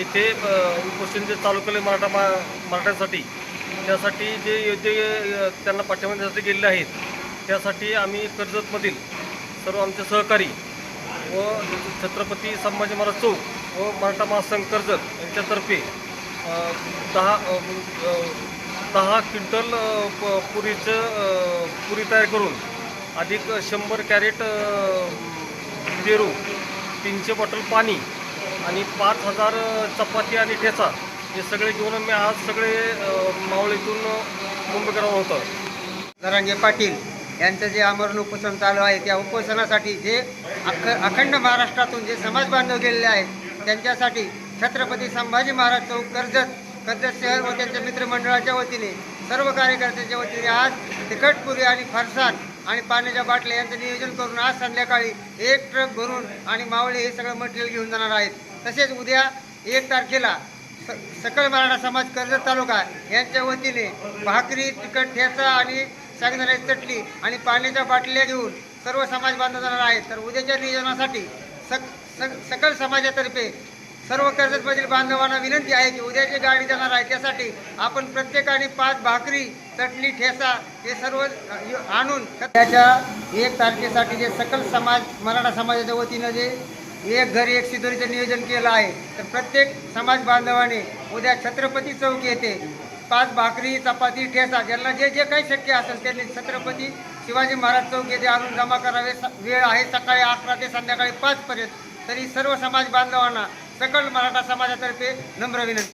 इथे अ, उपोषण जे चालू केले मराठा मा मराठ्यांसाठी त्यासाठी जे योग्य त्यांना पाठिंबा देण्यासाठी गेलेले आहेत त्यासाठी आम्ही कर्जतमधील सर्व आमचे सहकारी व छत्रपती संभाजी महाराज चौक व मराठा महासंघ कर्जत यांच्यातर्फे दहा दहा क्विंटल प- पुरीचं पुरी तयार करून अधिक शंभर कॅरेट पेरू तीनशे बॉटल पाणी आणि पाच हजार चपाती आणि ठेचा हे सगळे घेऊन मी आज सगळे मावळीतून मुंबईकडे होतं जरांगे पाटील यांचं जे आमरण उपोषण चालू आहे त्या उपोषणासाठी जे अख अखंड महाराष्ट्रातून जे समाज बांधव गेलेले आहेत त्यांच्यासाठी छत्रपती संभाजी महाराज चौक कर्जत कर्जत शहर व त्यांच्या मित्रमंडळाच्या वतीने सर्व कार्यकर्त्यांच्या वतीने आज तिखटपुरी आणि फरसाण आणि पाण्याच्या बाटल्या यांचं नियोजन करून आज संध्याकाळी एक ट्रक भरून आणि मावळे हे सगळं मटेरियल घेऊन जाणार आहेत. तसेच उद्या एक तारखेला स- सकल मराठा समाज कर्जत तालुका यांच्या वतीने भाकरी तिखट ठेचा आणि शेंगदाण्याची चटणी आणि पाण्याच्या बाटल्या घेऊन सर्व समाज बांधला जाणार आहेत. तर उद्याच्या नियोजनासाठी सक सक सकल समाजातर्फे सर्व कर्जतमधील बांधवांना विनंती आहे की उद्याची गाडी जाणार आहे त्यासाठी आपण प्रत्येकाने पाच भाकरी चटणी ठेसा हे सर्व आणून त्याच्या एक तारखेसाठी जे सकल समाज मराठा समाजाच्या वतीनं जे एक घर एक सिद्धोरीचं नियोजन केलं आहे तर प्रत्येक समाज बांधवाने उद्या छत्रपती चौक येथे पाच भाकरी चपाती ठेसा ज्यांना जे जे काही शक्य असेल त्यांनी छत्रपती शिवाजी महाराज चौक येथे आणून जमा करावे. स- वेळ आहे सकाळी अकरा ते संध्याकाळी पाचपर्यंत. तरी सर्व समाज बांधवांना सकल मराठा समाजातर्फे नम्र विनंती.